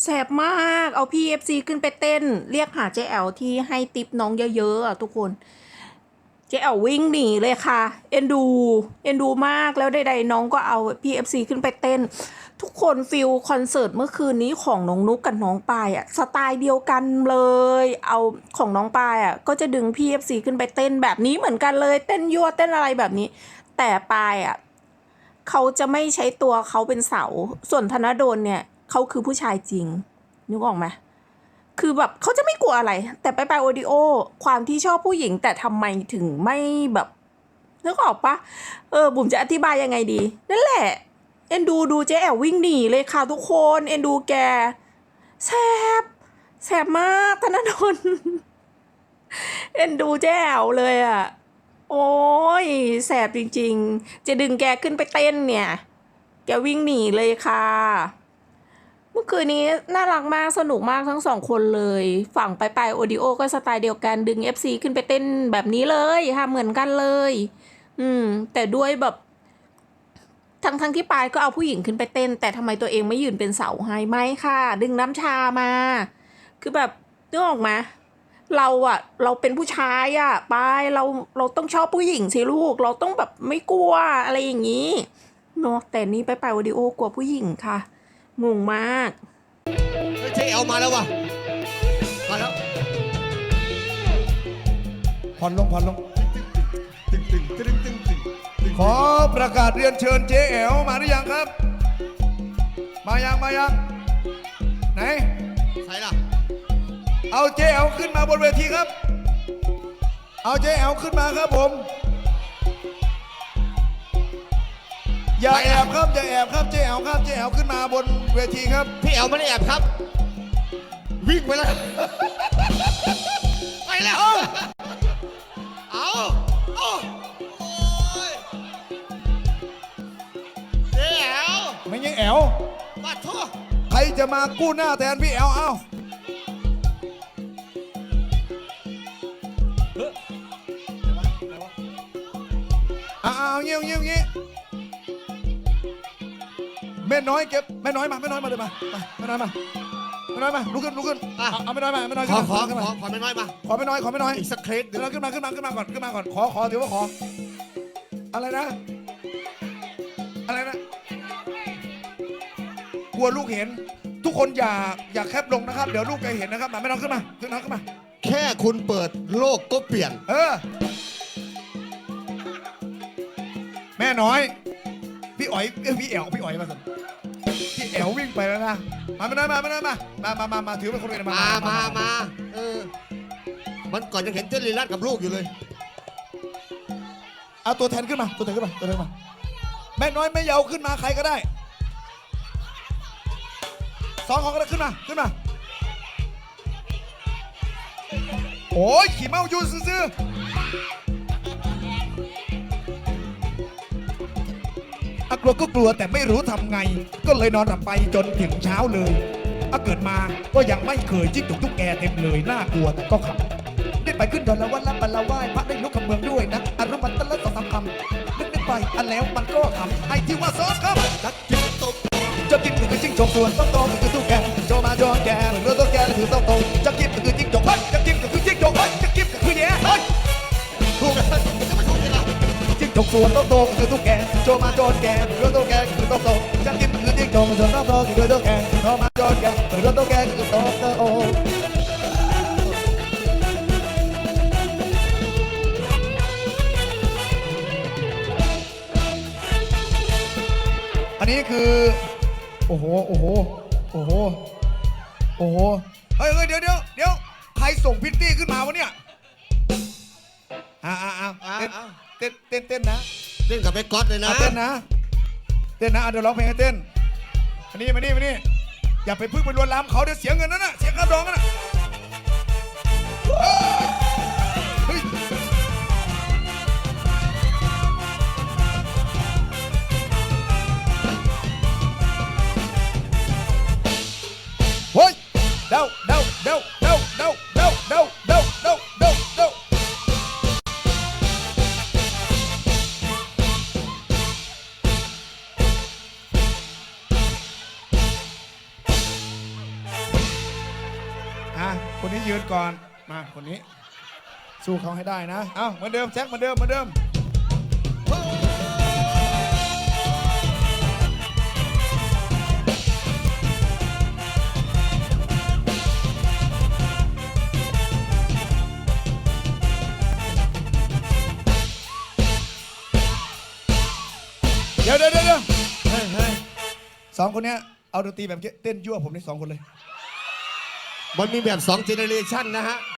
แสบมาก เอาพี่เอฟซีขึ้นไปเต้น เรียกหาเจ๊แอลที่ให้ติปน้องเยอะๆอะทุกคน เจ๊แอลวิ่งหนีเลยค่ะ เอ็นดู เอ็นดูมาก แล้วใดๆน้องก็เอาพี่เอฟซีขึ้นไปเต้น ทุกคนฟิลคอนเสิร์ตเมื่อคืนนี้ของน้องนุกกับน้องปายอะสไตล์เดียวกันเลย เอาของน้องปายอะก็จะดึงพี่เอฟซีขึ้นไปเต้นแบบนี้เหมือนกันเลย เต้นยั่วเต้นอะไรแบบนี้ แต่ปายอะเขาจะไม่ใช้ตัวเขาเป็นเสา ส่วนธนดลเนี่ย เขาคือผู้ชายจริง นึกออกไหมคือแบบเขาจะไม่กลัวอะไร แต่ไปไปโอดิโอ ความที่ชอบผู้หญิง แต่ทำไมถึงไม่แบบนึกออกปะเออบุ๋มจะอธิบายยังไงดี นั่นแหละ เอ็นดูดูเจ๊แอววิ่งหนีเลยค่ะทุกคน เอ็นดูแกแซบแซบมากธนดลเอ็นดูเจ๊แอวเลยอะ โอ้ยแสบจริง ๆ จะดึงแกขึ้นไปเต้นเนี่ย แกวิ่งหนีเลยค่ะ เมื่อคืนนี้น่ารักมากสนุกมากทั้งสองคนเลย ฝั่งไปไปโอดิโอก็สไตล์เดียวกันดึง FC ขึ้นไปเต้นแบบนี้เลยค่ะเหมือนกันเลย อืม แต่ด้วยแบบทั้งทั้งที่ปายก็เอาผู้หญิงขึ้นไปเต้น แต่ทำไมตัวเองไม่ยืนเป็นเสาให้ไหมค่ะ ดึงน้ำชามา คือแบบนึกออกไหมเราอะเราเป็นผู้ชายอะปายเราเราต้องชอบผู้หญิงสิลูก เราต้องแบบไม่กลัวอะไรอย่างนี้เนาะแต่นี่ไปไปโอดิโอกลัวผู้หญิงค่ะ งงมากเฮ้ยเจ๊เอามาแล้ววะมาแล้วผ่อนลงผ่อนลง ตึงตึงตึงตึงตึงตึงขอประกาศเรียนเชิญเจ๊แอลมาหรือยังครับ มายังมายัง ไหน ใครล่ะ เอาเจ๊แอลขึ้นมาบนเวทีครับ เอาเจ๊แอลขึ้นมาครับผม อย่าแอบครับอย่าแอบครับเจ๊แอลครับเจ๊แอลขึ้นมาบนเวทีครับ พี่แอลไม่ได้แอบครับ วิ่งไปแล้ว ไปแล้ว เอาเอาโอ้ยเจ๊แอลไม่ใช่แอลมาโทษใครจะมากู้หน้าแทนพี่แอลเอาเอาเอาเงี้ยเงี้ยเงี้ยแม่น้อยเก็บแม่น้อยมาแม่น้อยมาเลยมามาแม่น้อยมาแม่น้อยมาลุกขึ้นลุกขึ้นเอาเอาแม่น้อยมาแม่น้อยขขึ้อนขอมาขึ้นขมาอขอไม่น้อยมา ขอแม่น้อยขอแม่น้อยอีกสักเคสหเดี๋นึ่ยวงเราขึ้นมาขึ้นมาขึ้นมาก่อนขึ้นมาก่อนขอขอถือว่าขอ อะไรนะ อะไรนะกลัวลูกเห็น ทุกคนอย่าอย่าแคบลงนะครับ เดี๋ยวลูกแกเห็นนะครับมาไม่ต้องขึ้นมาขึ้นมาขึ้นมา แค่คุณเปิดโลกก็เปลี่ยน เออ แม่น้อยพี่ อ๋อยเอ้ยพี่แอ๋วพี่อ๋อยมาสิพี่แอ๋ววิ่งไปแล้วนะมาไม่ได้มาไม่ได้มามามามามาถือเป็นคนอื่นมามามาเออ มันก่อนยังเห็นเจริญรัตน์กับลูกอยู่เลย เอาตัวแทนขึ้นมาตัวแทนขึ้นมาตัวแทนขึ้นมาแม่น้อยไม่เยาว์ขึ้นมาใครก็ได้สองของก็ได้ขึ้นมาขึ้นมาโอ้ยขี่เมาอยู่ซื่อๆ กลัวก็กลัวแต่ไม่รู้ทำไง ก็เลยนอนหลับไปจนถึงเช้าเลยอะเกิดมาก็ยังไม่เคยจิ้งจุกตุ๊กแกเต็มเลยน่ากลัวแต่ก็ขำได้ไปขึ้นดอนละวันละบันละไหว้พระได้ลุกขเมืองด้วยนะอารมณ์มันตะละสองสามคำนึกได้ไปอันแล้วมันก็ขำไอ้ที่ว่าซอสครับนักจิ้งตกจะกินก็คือจิ้งจกส่วนต้องโตก็คือตุ๊กแกโจมาโจแกเหมือนตุ๊กแกก็คือต้องโตจะ จิ้งจกส่วนต้องโตก็คือตุ๊กแกโจมาโจแกเหมือนตุ๊กแกก็คือต้องโตจะกินก็คือจิ้งจกส่วนต้องโตก็คือตุ๊กแกโจมาโจแกเหมือนตุ๊กแกก็คือต้องโตอันนี้คือโอ้โหโอ้โหโอ้โหโอ้โหเฮ้ยเฮ้ยเดี๋ยวเดี๋ยวเดี๋ยวใครส่งพิตตี้ขึ้นมาวะเนี่ยอ่าอ่าอ่าอ่าเต้นอ่าเต้นเต้นเต้นนะเล่นกับแม่ก๊อตเลยนะ อะเต้นนะ เต้นนะอะเดี๋ยวร้องเพลงให้เต้นมานี่มานี่มานี่อย่าไปพึ่งไปลวนลามเขาเดี๋ยวเสียเงินนั่นน่ะเสียค่าดองนั่นน่ะ คนนี้ยืนก่อน มาคนนี้ สู้เขาให้ได้นะ เอ้าเหมือนเดิมแจ็คเหมือนเดิมเหมือนเดิมเดี๋ยวเดี๋ยวเดี๋ยวเฮ้ยเฮ้ยสองคนเนี้ยเอาดนตรีแบบเต้นยั่วผมในสองคนเลย มันมีแบบสองเจเนเรชันนะฮะ